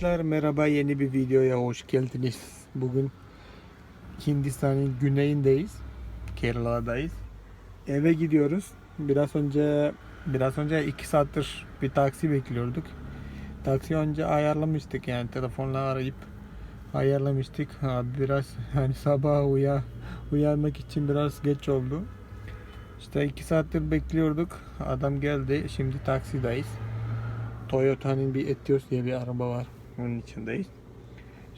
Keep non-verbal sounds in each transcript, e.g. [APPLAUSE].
Arkadaşlar merhaba yeni bir videoya hoş geldiniz. Bugün Hindistan'ın güneyindeyiz. Kerala'dayız. Eve gidiyoruz. Biraz önce biraz önce 2 saattir bir taksi bekliyorduk. Taksi önce ayarlamıştık yani telefonla arayıp ayarlamıştık. Biraz [LAUGHS] hani sabah uya uyanmak için biraz geç oldu. İşte 2 saattir bekliyorduk. Adam geldi. Şimdi taksideyiz. Toyota'nın bir Etios diye bir araba var. Onun içindeyiz.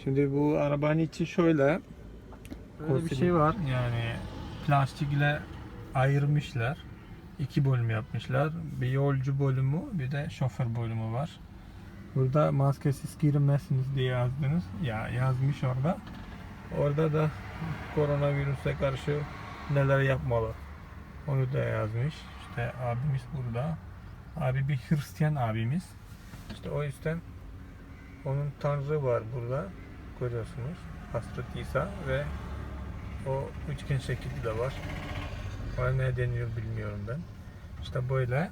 Şimdi bu arabanın içi şöyle. Böyle bir şey var. Yani plastik ile ayırmışlar. İki bölüm yapmışlar. Bir yolcu bölümü bir de şoför bölümü var. Burada maskesiz girmezsiniz diye yazdınız. Ya yazmış orada. Orada da koronavirüse karşı neler yapmalı. Onu da yazmış. İşte abimiz burada. Abi bir Hristiyan abimiz. İşte o yüzden onun tanrı var burada. Görüyorsunuz. Hazreti İsa ve o üçgen şekilde de var. Ona ne deniyor bilmiyorum ben. İşte böyle.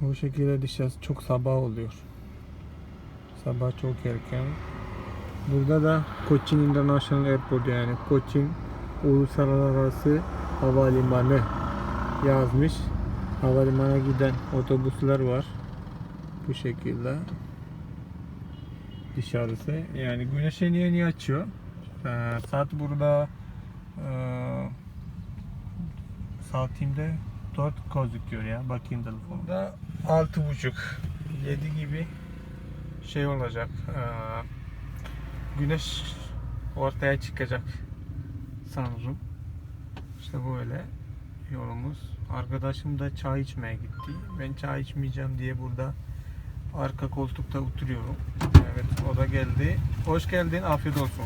Bu şekilde dışarısı çok sabah oluyor. Sabah çok erken. Burada da Koçin International Airport yani Koçin Uluslararası Havalimanı yazmış. Havalimanına giden otobüsler var. Bu şekilde. Dışarısı. Yani güneş yeni açıyor. Ee, saat burada e, saatimde 4 gözüküyor ya. Bakayım telefonda. Altı buçuk, 7 gibi şey olacak. Ee, güneş ortaya çıkacak sanırım. İşte böyle yolumuz. Arkadaşım da çay içmeye gitti. Ben çay içmeyeceğim diye burada arka koltukta oturuyorum. Evet o da geldi. Hoş geldin. Afiyet olsun.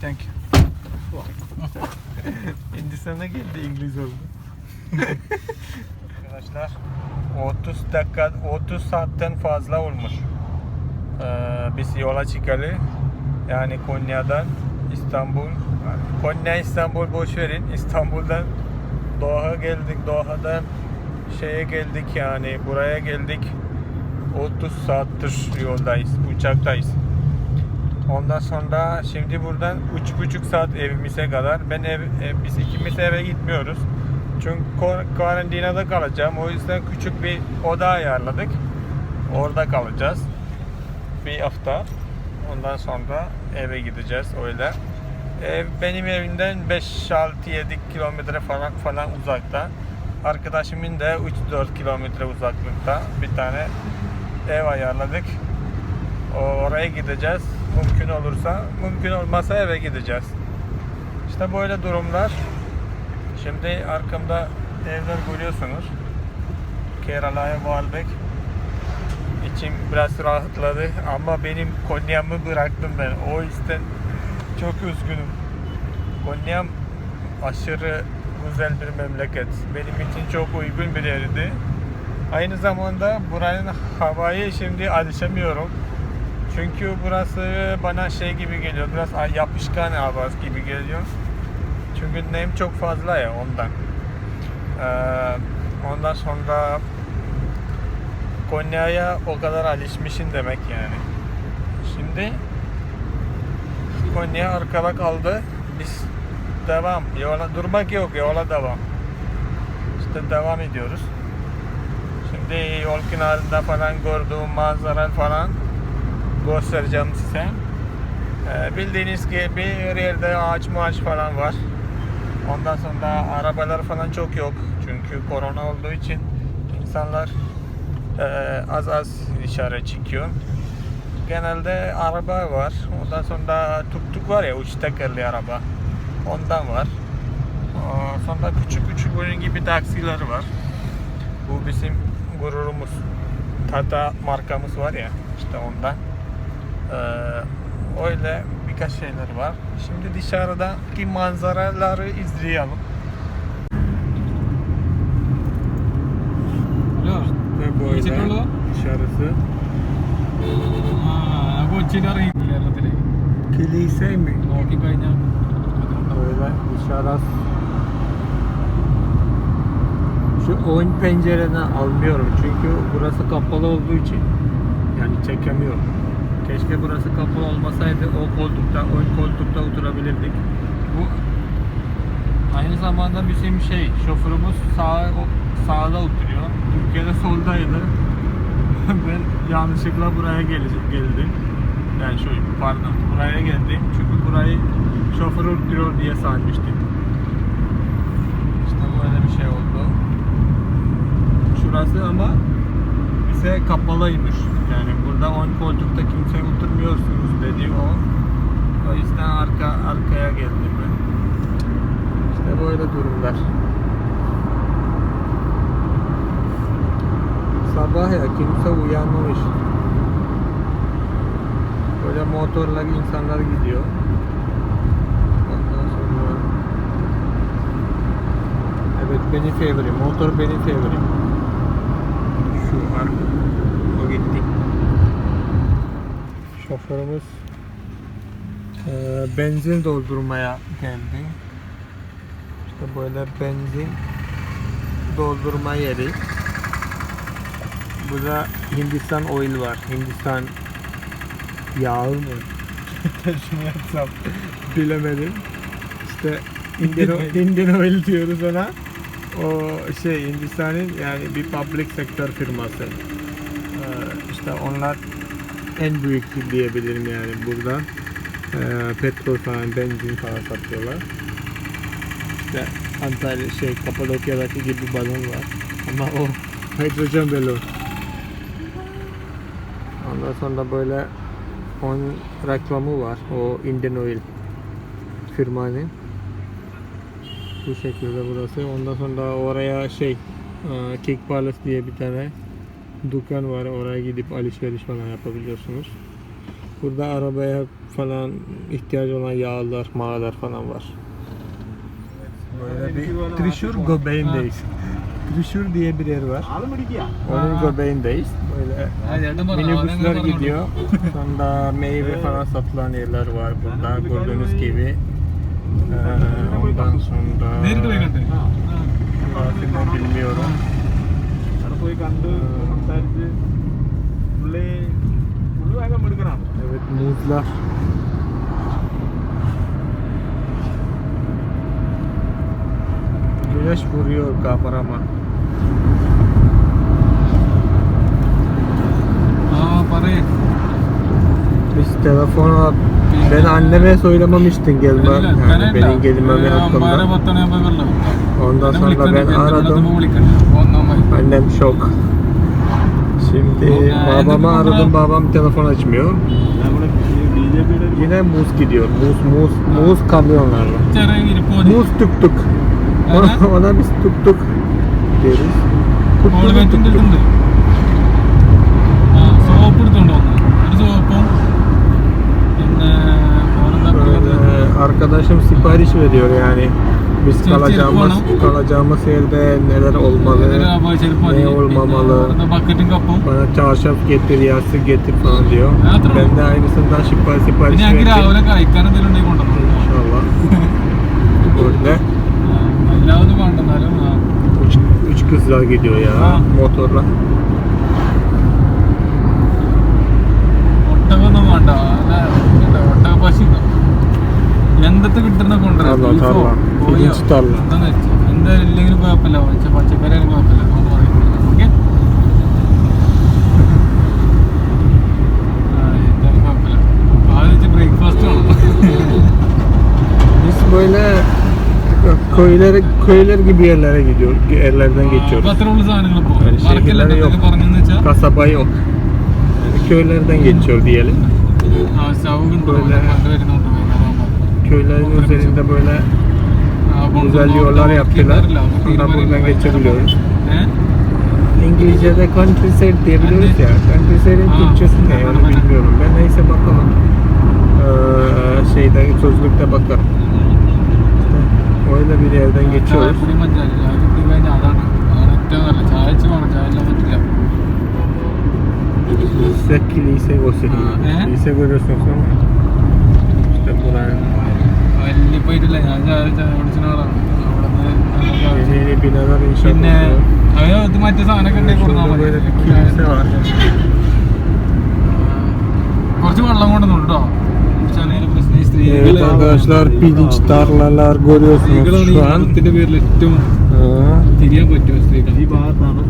Thank you. [LAUGHS] Hindistan'a geldi İngiliz oldu. Arkadaşlar 30 dakika 30 saatten fazla olmuş. Ee, biz yola çıkalı. Yani Konya'dan İstanbul. Konya İstanbul boş verin. İstanbul'dan Doha geldik. Doha'dan şeye geldik yani buraya geldik. 30 saattir yoldayız. Uçaktayız. Ondan sonra şimdi buradan 3,5 saat evimize kadar. Ben ev, ev- biz ikimiz eve gitmiyoruz. Çünkü karantinada kalacağım. O yüzden küçük bir oda ayarladık. Orada kalacağız. Bir hafta. Ondan sonra eve gideceğiz öyle. Ev benim evimden 5-6-7 kilometre falan falan uzakta. Arkadaşımın da 3-4 kilometre uzaklıkta bir tane ev ayarladık. Oraya gideceğiz. Mümkün olursa, mümkün olmazsa eve gideceğiz. İşte böyle durumlar. Şimdi arkamda evler görüyorsunuz. Kerala'ya vardık. İçim biraz rahatladı ama benim Konya'mı bıraktım ben. O yüzden çok üzgünüm. Konya'm aşırı güzel bir memleket. Benim için çok uygun bir yerdi. Aynı zamanda buranın havayı şimdi alışamıyorum. Çünkü burası bana şey gibi geliyor. Biraz yapışkan hava gibi geliyor. Çünkü nem çok fazla ya ondan. Ee, ondan sonra Konya'ya o kadar alışmışım demek yani. Şimdi Konya arkada kaldı. Biz devam. Yola durmak yok. Yola devam. İşte devam ediyoruz. Şimdi yol kenarında falan gördüğüm manzara falan göstereceğim size. Ee, bildiğiniz gibi her yerde ağaç maaç falan var. Ondan sonra arabalar falan çok yok. Çünkü korona olduğu için insanlar eee, az az dışarı çıkıyor. Genelde araba var. Ondan sonra tuk tuk var ya uç tekerli araba. Ondan var. Sonra küçük küçük bunun gibi taksiler var. Bu bizim gururumuz. Tata markamız var ya işte ondan. Ee, öyle birkaç şeyler var. Şimdi dışarıdaki manzaraları izleyelim. Ve böyle dışarısı. Kilise mi? Öyle dışarısı şu ön pencereden almıyorum çünkü burası kapalı olduğu için Yani çekemiyor. Keşke burası kapalı olmasaydı o koltukta, ön koltukta oturabilirdik. Bu aynı zamanda bizim şey, şoförümüz sağ, sağda oturuyor. Türkiye'de soldaydı. [LAUGHS] ben yanlışlıkla buraya gel- geldim. Yani şu pardon buraya geldim. Çünkü burayı şoför oturuyor diye sanmıştım. İşte böyle bir şey oldu. Şurası ama bize kapalıymış. Yani burada ön koltukta kimse oturmuyorsunuz dedi o. O yüzden arka arkaya geldim ben. İşte böyle durumlar. Sabah ya kimse uyanmamış. Böyle motorla insanlar gidiyor. Evet benim favorim. Motor benim favorim. Şu var. O gitti. Şoförümüz eee, benzin doldurmaya geldi. İşte böyle benzin doldurma yeri. Burada Hindistan oil var. Hindistan yağı mı? [LAUGHS] Tercüme yapsam bilemedim. İşte Indian, [LAUGHS] Indian oil diyoruz ona. O şey Hindistan'ın yani bir public sektör firması. Ee, işte onlar en büyük diyebilirim yani burada. Ee, petrol falan, benzin falan satıyorlar. İşte Antalya şey Kapadokya'daki gibi bir balon var. Ama o [LAUGHS] hidrojen balon. Ondan sonra böyle onun reklamı var. O Indian Oil firmanın. Bu şekilde burası. Ondan sonra oraya şey e, Cake Palace diye bir tane dükkan var. Oraya gidip alışveriş falan yapabiliyorsunuz. Burada arabaya falan ihtiyacı olan yağlar, mağalar falan var. Böyle bir Trishur göbeğindeyiz. Trishur diye bir yer var. Onun göbeğindeyiz. Böyle minibüsler gidiyor. Sonra meyve falan satılan yerler var burada gördüğünüz gibi. നേരിട്ട് പോയി കണ്ട്? അവിടെ പോയി കണ്ട് സംസാരിച്ച് പുള്ളി പുള്ളി ഭയങ്കര മിടുക്കനാണ്. Puri और कापरामा हाँ पर इस Ben anneme söylememiştin gelme. Yani benim gelmemi hakkında. Ondan sonra ben aradım. Annem şok. Şimdi babamı aradım. Babam telefon açmıyor. Yine muz gidiyor. Muz, muz, muz kamyonlarla. Muz tuk tuk. [LAUGHS] Ona, biz tuk tuk deriz. Tuk tuk tuk tuk. arkadaşım sipariş veriyor yani. Biz Çek- kalacağımız çek kalacağımız yerde neler olmalı, ഇതില് അപ്പൊ ചെരുപ്പ് മതി. ne olmamalı. പിന്നെ ബക്കറ്റും കപ്പും Bana çarşaf getir, yastık getir falan diyor. Hatırlıyorum. Ben de aynısından sipariş sipariş പിന്നെ ഞങ്ങൾക്ക് verdim. രാവിലെ കഴിക്കാൻ എന്തെങ്കിലും ഉണ്ടെങ്കിൽ കൊണ്ടുവന്നു İnşallah. Böyle എല്ലാവരും കൊണ്ടുവന്നാലും ആ. üç, üç kızlar gidiyor ya Ha. motorla. ഒട്ടകൊന്നും വേണ്ട അല്ല, ഇതുണ്ട്, ഒട്ടക പശു ഉണ്ടാവും. എന്തൊക്കെ കിട്ടുന്ന കൊണ്ടുവരാം തള്ള, ബീഫോ, തള്ള. കോഴിയോ, ഇഞ്ചി തള്ള. എന്താന്ന് വെച്ചാ എന്തായാലും ഇല്ലെങ്കിലും കുഴപ്പമില്ല പക്ഷെ പച്ചക്കറി ആയാലും കുഴപ്പമില്ല അതുകൊണ്ട് പറയുന്നില്ല ഓക്കെ എന്തായാലും കുഴപ്പമില്ല ആദ്യം വെച്ച് ബ്രേക്ക്ഫാസ്റ്റ് വേണം Biz böyle köylere köyler gibi yerlere gidiyor. Yerlerden അപ്പൊ geçiyoruz. അത്രയുള്ള സാധനങ്ങൾ പോകും Yani şehirler yok. പറഞ്ഞെന്ന് വെച്ചാൽ Kasaba yok. Yani köylerden geçiyor diyelim. ആ ചവുകുണ്ട് Böyle- കണ്ടുവരുന്നുണ്ട് വൈകുന്നേരം köylerin üzerinde böyle e, güzel yollar yaptılar. Sonra buradan geçebiliyoruz. İngilizce'de countryside diyebiliriz ya. Countryside'in Türkçesi ne onu bilmiyorum. Ben neyse bakalım. Ee, şeyden sözlükte bakarım. İşte öyle bir yerden geçiyoruz. Size kilise gösteriyor. Kilise görüyorsunuz ama işte buranın പോയിട്ടില്ല. ഞാൻ ഓടിച്ചിനാളാണ് പിന്നെ അത് മറ്റേ സാധനമൊക്കെ ഉണ്ടെങ്കിൽ കുറച്ച് വെള്ളം കൊണ്ടുവന്നുണ്ടോ സ്ത്രീകളാണ് പേരിൽ ഏറ്റവും തിരിയാൻ പറ്റുമോ സ്ത്രീകൾ ഈ ഭാഗത്താണ്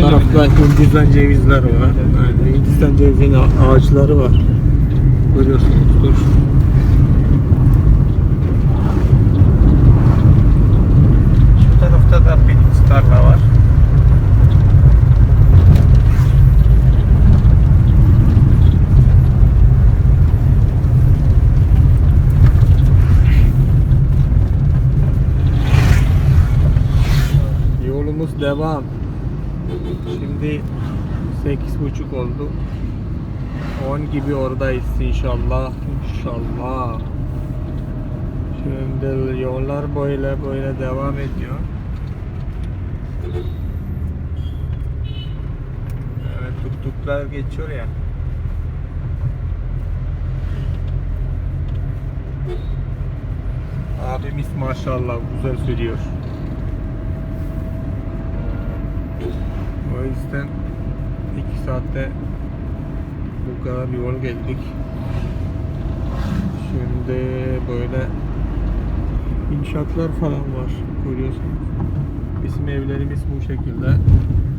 Tarafta 20'den cevizler var. Yani Hindistan cevizinin ağaçları var. Görüyorsunuz. Dur. Şu tarafta da pirinç tarla var. Yolumuz devam. Şimdi 8.30 oldu. 10 gibi oradayız inşallah. İnşallah. Şimdi yollar böyle böyle devam ediyor. Evet tuktuklar geçiyor ya. Abimiz maşallah güzel sürüyor. O yüzden 2 saatte bu kadar yol geldik. Şimdi böyle inşaatlar falan var görüyorsunuz. Bizim evlerimiz bu şekilde.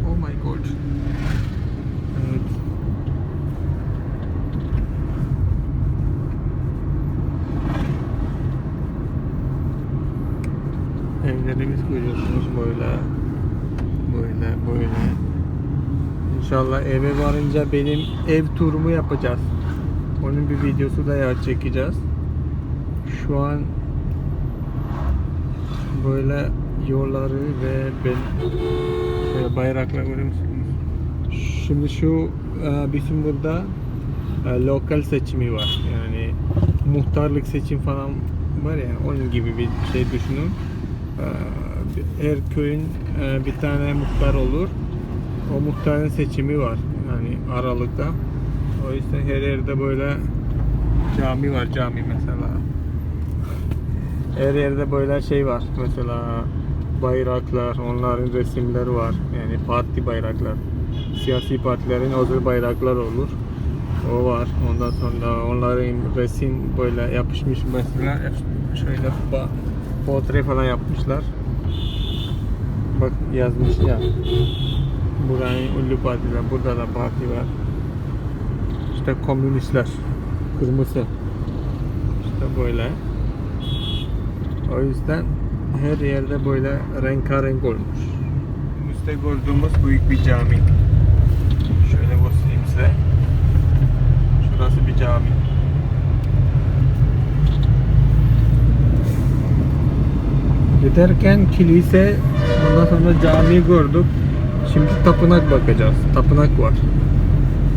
Oh my god. Evet. Evlerimiz görüyorsunuz böyle. Böyle böyle. İnşallah eve varınca benim ev turumu yapacağız. Onun bir videosu da ya çekeceğiz. Şu an böyle yolları ve ben şöyle bayrakla görüyor? Şimdi şu e, bizim burada e, lokal seçimi var. Yani muhtarlık seçim falan var ya onun gibi bir şey düşünün. E, Her köyün bir tane muhtar olur. O muhtarın seçimi var. Yani Aralık'ta. O yüzden her yerde böyle cami var cami mesela. Her yerde böyle şey var. Mesela bayraklar, onların resimleri var. Yani parti bayraklar. Siyasi partilerin özel bayraklar olur. O var. Ondan sonra onların resim böyle yapışmış mesela şöyle portre falan yapmışlar. Bak yazmış ya. Buranın ünlü partiler. Burada da parti var. İşte komünistler. Kırmızı. İşte böyle. O yüzden her yerde böyle rengarenk olmuş. Üstte gördüğümüz büyük bir cami. Şöyle göstereyim size. Şurası bir cami. Giderken kilise, ondan sonra cami gördük. Şimdi tapınak bakacağız. Tapınak var.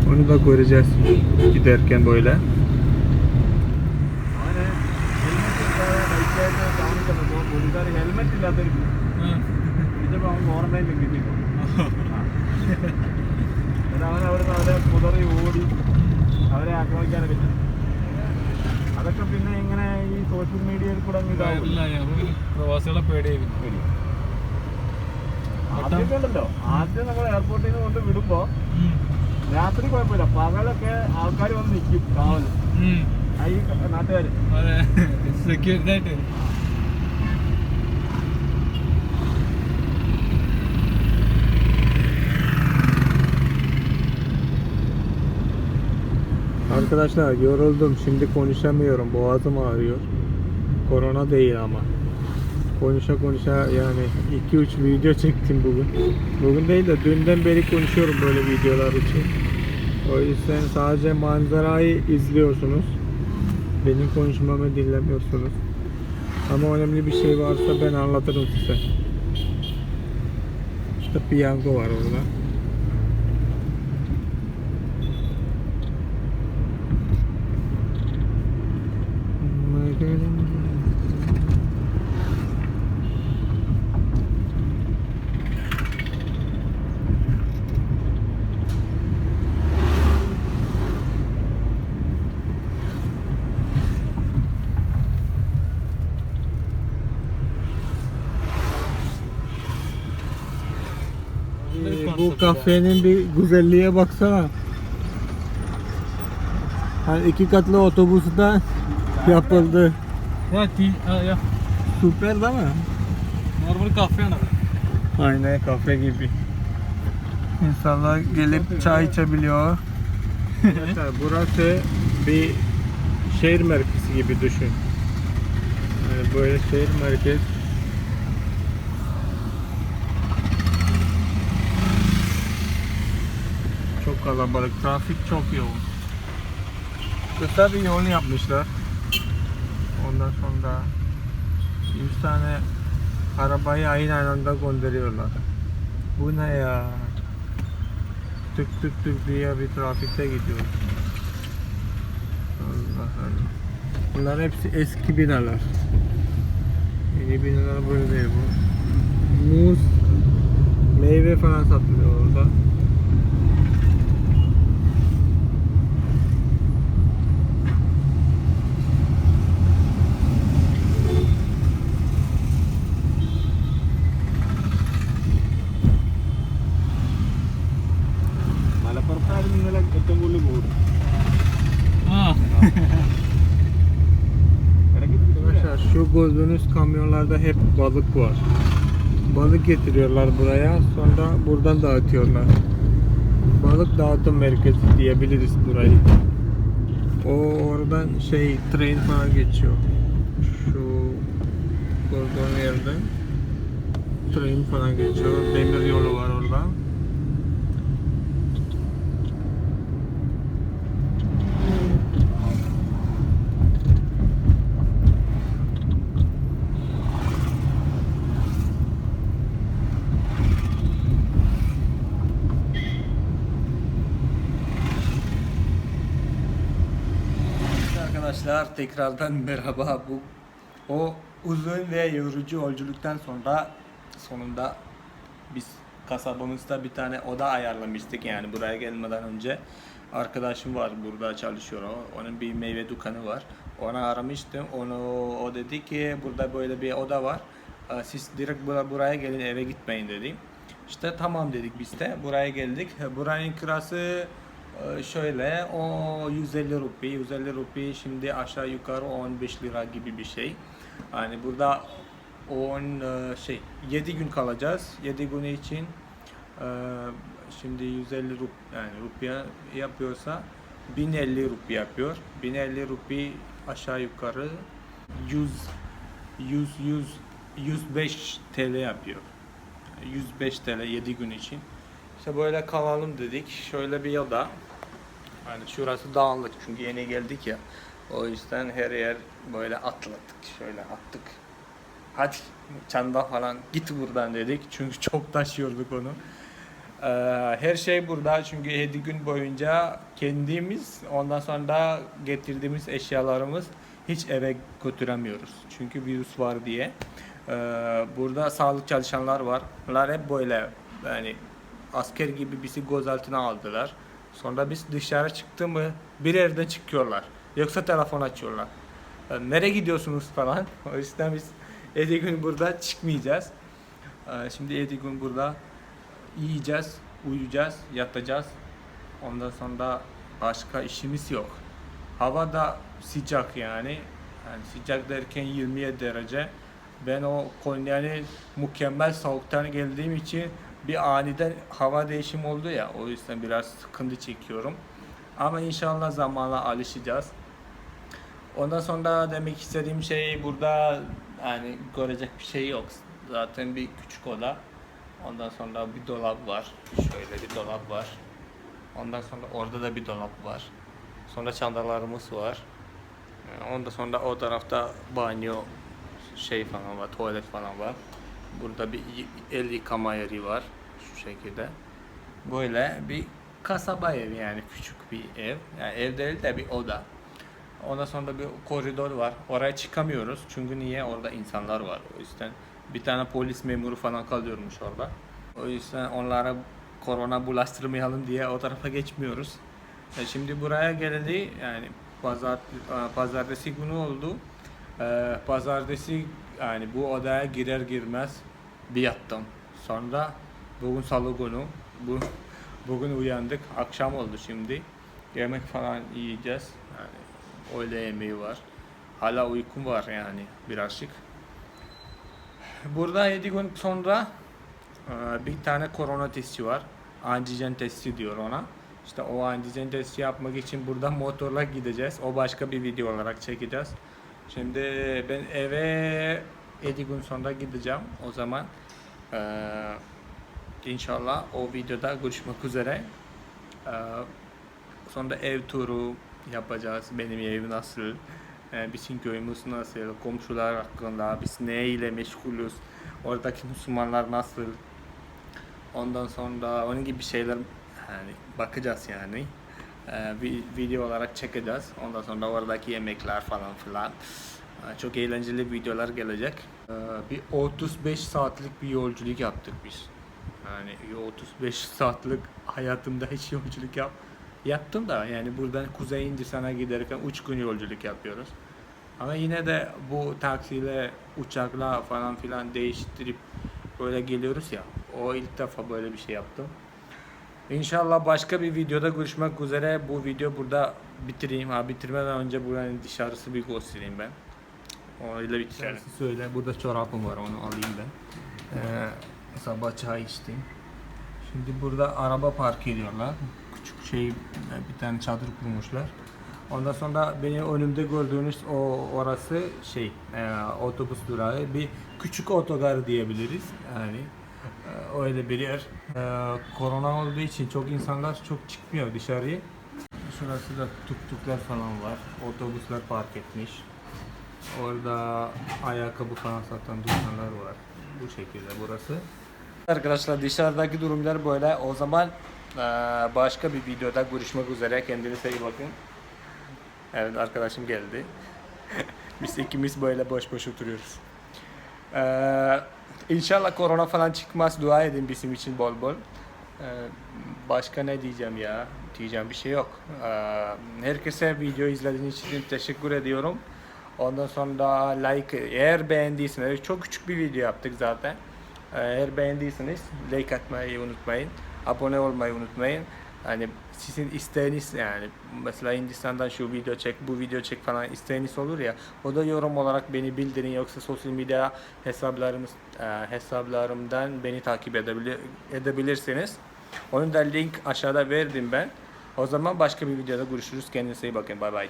Onu da göreceğiz giderken böyle. അങ്ങനെ ഹെൽമെറ്റ് ഇല്ലാതെ ബൈക്കായിട്ട് കാണിക്കുന്നത് പുള്ളിക്കാർ ഹെൽമെറ്റ് ഇല്ലാത്തൊരു ഇതിപ്പോൾ അവൻ ക്വാറന്റൈനിൽ കിട്ടിയപ്പോൾ എന്നിട്ട് അവൻ അവിടുന്ന് അവരെ കുതറി ഓടി അവരെ ആക്രമിക്കാനൊക്കെ ചെയ്തു. അതൊക്കെ പിന്നെ ഇങ്ങനെ ഈ സോഷ്യൽ മീഡിയയിൽ കൂടെ അങ്ങ് ഇതാവും വൈറലായി. അപ്പൊ പിന്നെ പ്രവാസികളെ പേടിയായിരുന്നു ആദ്യമൊക്കെ ഉണ്ടല്ലോ ആദ്യം നമ്മൾ എയർപോർട്ടിൽ നിന്ന് കൊണ്ട് വിടുമ്പോ ഉം. രാത്രി കുഴപ്പമില്ല പകലൊക്കെ ആൾക്കാർ വന്ന് നിൽക്കും കാവൽ ഉം. ഈ നാട്ടുകാർ അതെ സെക്യൂരിറ്റി ആയിട്ട് Arkadaşlar yoruldum. Şimdi konuşamıyorum. Boğazım ağrıyor. Korona değil ama. Konuşa konuşa yani 2-3 video çektim bugün. Bugün değil de dünden beri konuşuyorum böyle videolar için. O yüzden sadece manzarayı izliyorsunuz. Benim konuşmamı dinlemiyorsunuz. Ama önemli bir şey varsa ben anlatırım size. İşte piyango var orada. Ee, bu kafenin bir güzelliğe baksana. Hani iki katlı otobüsten yapıldı. Ya, ya. Süper değil mi? Normal kahve anladım. Aynen kahve gibi. İnsanlar gelip çay içebiliyor. Burası bir şehir merkezi gibi düşün. Ee, böyle şehir merkezi Çok kalabalık, trafik çok yoğun. Kısa bir yol yapmışlar. Ondan sonra 100 tane arabayı aynı anda gönderiyorlar. Bu ne ya? Tık tık tık diye bir trafikte gidiyoruz. Allah Allah. Bunlar hepsi eski binalar. Yeni binalar böyle değil bu. Muz, meyve falan satılıyor orada. Şu gördüğünüz kamyonlarda hep balık var. Balık getiriyorlar buraya sonra buradan dağıtıyorlar. Balık dağıtım merkezi diyebiliriz burayı. O oradan şey tren falan geçiyor. Şu gördüğün yerde tren falan geçiyor. Demir yolu var orada. Arkadaşlar tekrardan [LAUGHS] merhaba. Bu o uzun ve yorucu yolculuktan sonra sonunda biz kasabamızda bir tane oda ayarlamıştık yani buraya gelmeden önce. Arkadaşım var burada çalışıyor o. Onun bir meyve dükkanı var. Ona aramıştım. Onu o dedi ki burada böyle bir oda var. Ee, Siz direkt bura- buraya gelin eve gitmeyin dedi. İşte tamam dedik biz de buraya geldik. Buranın kirası Şöyle o 150 rupi, 150 rupi şimdi aşağı yukarı 15 lira gibi bir şey. Yani burada 10 e, şey 7 gün kalacağız. 7 gün için e, şimdi 150 rup yani rupiye yapıyorsa 1050 rupi yapıyor. 1050 rupi aşağı yukarı 100 100 100 105 TL yapıyor. 105 TL 7 gün için. İşte böyle kalalım dedik. Şöyle bir oda. Yani şurası dağınık çünkü yeni geldik ya. O yüzden her yer böyle atladık. Şöyle attık. Hadi çanda falan git buradan dedik. Çünkü [LAUGHS] çok taşıyorduk onu. Ee, her şey burada çünkü 7 gün boyunca kendimiz ondan sonra da getirdiğimiz eşyalarımız hiç eve götüremiyoruz. Çünkü virüs var diye. Ee, burada sağlık çalışanlar var. Bunlar hep böyle yani asker gibi bizi gözaltına aldılar. Sonra biz dışarı çıktı mı bir yerden çıkıyorlar. Yoksa telefon açıyorlar. Ee, Nereye gidiyorsunuz falan. [LAUGHS] O yüzden biz 7 gün burada çıkmayacağız. Ee, Şimdi 7 gün burada yiyeceğiz, uyuyacağız, yatacağız. Ondan sonra başka işimiz yok. Hava da sıcak yani. yani sıcak derken 27 derece. Ben o Konya'nın mükemmel soğuktan geldiğim için bir aniden hava değişimi oldu ya o yüzden biraz sıkıntı çekiyorum. Ama inşallah zamanla alışacağız. Ondan sonra demek istediğim şey burada yani görecek bir şey yok. Zaten bir küçük oda. Ondan sonra bir dolap var. Şöyle bir dolap var. Ondan sonra orada da bir dolap var. Sonra çantalarımız var. Ee, Ondan sonra o tarafta banyo şey falan var, tuvalet falan var. Burada bir el yıkama yeri var şu şekilde. Böyle bir kasaba evi yani küçük bir ev. Yani ev değil de bir oda. Ondan sonra bir koridor var. Oraya çıkamıyoruz. Çünkü niye? Orada insanlar var. O yüzden bir tane polis memuru falan kalıyormuş orada. O yüzden onlara korona bulaştırmayalım diye o tarafa geçmiyoruz. E şimdi buraya geldi yani pazar e, pazartesi günü oldu. E, pazartesi yani bu odaya girer girmez bir yattım. Sonra bugün salı günü bu bugün uyandık. Akşam oldu şimdi. Yemek falan yiyeceğiz. Yani öğle yemeği var. Hala uykum var yani birazcık. Burada 7 gün sonra e, bir tane korona testi var. Antijen testi diyor ona. İşte o antijen testi yapmak için buradan motorla gideceğiz. O başka bir video olarak çekeceğiz. Şimdi ben eve 7 gün sonra gideceğim. O zaman e, inşallah o videoda görüşmek üzere. E, sonra ev turu yapacağız. Benim ev nasıl? E, bizim köyümüz nasıl? Komşular hakkında biz ne ile meşgulüz? Oradaki Müslümanlar nasıl? Ondan sonra onun gibi şeyler yani bakacağız yani. Bir video olarak çekeceğiz. Ondan sonra oradaki yemekler falan filan. Ee, Çok eğlenceli videolar gelecek. Ee, Bir 35 saatlik bir yolculuk yaptık biz. Yani 35 saatlik hayatımda hiç yolculuk yap yaptım da yani buradan Kuzey Hindistan'a giderken 3 gün yolculuk yapıyoruz. Ama yine de bu taksiyle, uçakla falan filan değiştirip böyle geliyoruz ya. O ilk defa böyle bir şey yaptım. İnşallah başka bir videoda görüşmek üzere. Bu video burada bitireyim. Ha bitirmeden önce buranın dışarısı bir göstereyim ben. Öyle bitirelim. Söyle. Burada çorabım var onu alayım ben. Ee, sabah çay içtim. Şimdi burada araba park ediyorlar. Küçük şey bir tane çadır kurmuşlar. Ondan sonra benim önümde gördüğünüz o orası şey e, otobüs durağı bir küçük otogar diyebiliriz yani öyle bir yer. E, korona olduğu için çok insanlar çok çıkmıyor dışarıya. Şurası da tuktuklar falan var. Otobüsler park etmiş. Orada ayakkabı falan satan dükkanlar var. Bu şekilde burası. Arkadaşlar dışarıdaki durumlar böyle. O zaman e, başka bir videoda görüşmek üzere. Kendinize iyi bakın. Evet arkadaşım geldi. [LAUGHS] Biz ikimiz böyle boş boş oturuyoruz. Ee, inşallah korona falan çıkmaz. Dua edin bizim için bol bol. Ee, başka ne diyeceğim ya? Diyeceğim bir şey yok. Ee, herkese video izlediğiniz için teşekkür ediyorum. Ondan sonra like eğer beğendiyseniz çok küçük bir video yaptık zaten. Ee, Eğer beğendiyseniz like atmayı unutmayın. Abone olmayı unutmayın. Hani sizin isteğiniz yani mesela Hindistan'dan şu video çek, bu video çek falan isteğiniz olur ya. O da yorum olarak beni bildirin yoksa sosyal medya hesaplarımız e, hesaplarımdan beni takip edebilir, edebilirsiniz. Onun da link aşağıda verdim ben. O zaman başka bir videoda görüşürüz. Kendinize iyi bakın. Bay bay.